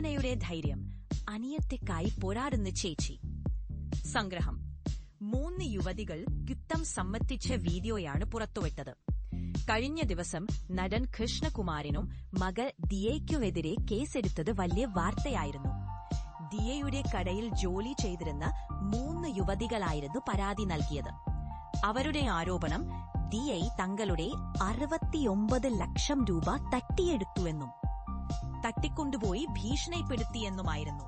അഹാനയുടെ ധൈര്യം അനിയത്തെക്കായി പോരാടുന്ന ചേച്ചി. സംഗ്രഹം. മൂന്ന് യുവതികൾ യുദ്ധം സമ്മതിച്ച വീഡിയോയാണ് പുറത്തുവിട്ടത്. കഴിഞ്ഞ ദിവസം നടൻ കൃഷ്ണകുമാറിനും മകൾ ദിയയ്ക്കുമെതിരെ കേസെടുത്തത് വലിയ വാർത്തയായിരുന്നു. ദിയയുടെ കടയിൽ ജോലി ചെയ്തിരുന്ന മൂന്ന് യുവതികളായിരുന്നു പരാതി നൽകിയത്. അവരുടെ ആരോപണം ദിയൈ തങ്ങളുടെ അറുപത്തിയൊമ്പത് ലക്ഷം രൂപ തട്ടിയെടുത്തുവെന്നും തട്ടിക്കൊണ്ടുപോയി ഭീഷണിപ്പെടുത്തിയെന്നുമായിരുന്നു.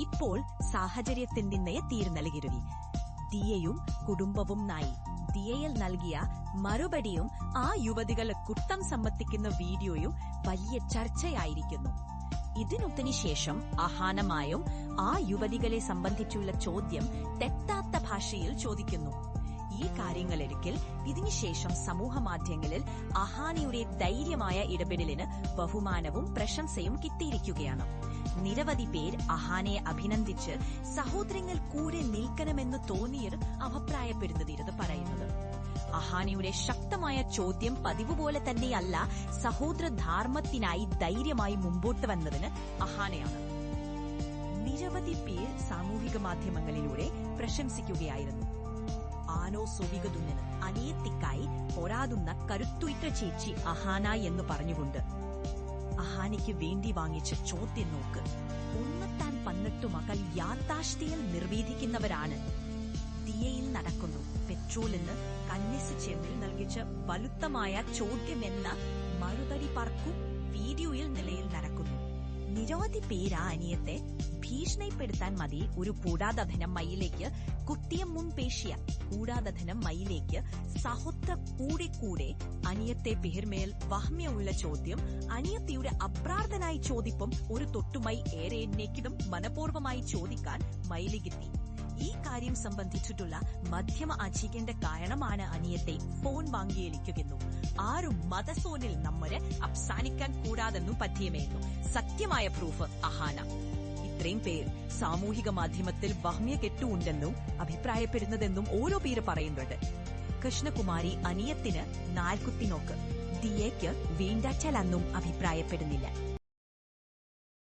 ഇപ്പോൾ സാഹചര്യത്തിന്റെ തീർ നൽകിരുവി. ദിയയും കുടുംബവും നായി ദിയയിൽ നൽകിയ മറുപടിയും ആ യുവതികളെ കുട്ടം സമ്മതിക്കുന്ന വീഡിയോയും വലിയ ചർച്ചയായിരിക്കുന്നു. ഇതിനൊത്തിനു ശേഷം അഹാനമായും ആ യുവതികളെ സംബന്ധിച്ചുള്ള ചോദ്യം തെറ്റാത്ത ഭാഷയിൽ ചോദിക്കുന്നു. ഈ കാര്യങ്ങളെടുക്കൽ. ഇതിനുശേഷം സമൂഹമാധ്യമങ്ങളിൽ അഹാനിയുടെ ധൈര്യമായ ഇടപെടലിന് ബഹുമാനവും പ്രശംസയും കിട്ടിയിരിക്കുകയാണ്. നിരവധി പേർ അഹാനെ അഭിനന്ദിച്ച് സഹോദരങ്ങൾ കൂടെ നിൽക്കണമെന്ന് തോന്നിയർ അഭിപ്രായപ്പെടുന്നതിരുന്ന് പറയുന്നത്. അഹാനിയുടെ ശക്തമായ ചോദ്യം പതിവ് പോലെ തന്നെയല്ല സഹോദരധാർമ്മത്തിനായി ധൈര്യമായി മുമ്പോട്ട് വന്നതിന് അഹാനയാണ്. നിരവധി പേർ സാമൂഹിക മാധ്യമങ്ങളിലൂടെ പ്രശംസിക്കുകയായിരുന്നു. ആനോ സുവികതുന്നിന് അനിയത്തിക്കായി പോരാടുന്ന കരുത്തുയിട്ട ചേച്ചി അഹാന എന്ന് പറഞ്ഞുകൊണ്ട് അഹാനിക്ക് വേണ്ടി വാങ്ങിച്ച ചോദ്യം നോക്ക്. ഒന്നെത്താൻ പന്നിട്ടു മകൾ യാഥാഷ്ഠിയിൽ നിർവീതിക്കുന്നവരാണ്. ദിയയിൽ നടക്കുന്നു. പെട്രോളിന് കന്യസ് ചെമ്പിൽ നൽകിച്ച വലുത്തമായ ചോദ്യമെന്ന മറുപടി പാർക്കും വീഡിയോയിൽ നിലയിൽ നടക്കുന്നു നിരവധി പേര് ആ അനിയത്തെ ഭീഷണിപ്പെടുത്താൻ മതി. ഒരു കൂടാതധനം മയിലേക്ക് കുട്ടിയം മുൻപേഷ്യ കൂടാതധനം മയിലേക്ക് സഹോദര കൂടെ കൂടെ അനിയത്തെ പേർമേൽ വഹ്മ്യമുള്ള ചോദ്യം അനിയത്തിയുടെ അപ്രാർത്ഥനായി ചോദിപ്പം ഒരു തൊട്ടുമൈ ഏറെ എന്നേക്കിടും മനപൂർവമായി ചോദിക്കാൻ മയിലികിത്തി ഈ കാര്യം സംബന്ധിച്ചിട്ടുള്ള മധ്യമ അജീകന്റെ കാരണമാണ് അനിയത്തെ ഫോൺ വാങ്ങിയേലിക്കുന്നു ആരും മതസോനിൽ നമ്മര് അപ്സാനിക്കാൻ കൂടാതെന്നും പറ്റിയമേന്നു സത്യമായ പ്രൂഫ് അഹാന. ഇത്രയും പേർ സാമൂഹിക മാധ്യമത്തിൽ വഹ്മ്യ കെട്ടുണ്ടെന്നും അഭിപ്രായപ്പെടുന്നതെന്നും ഓരോ പേര് പറയുന്നുണ്ട്. കൃഷ്ണകുമാരി അനിയത്തിന് നാൽക്കുത്തിനോക്ക് ദിയയ്ക്ക് വീണ്ടച്ചലെന്നും അഭിപ്രായപ്പെടുന്നില്ല.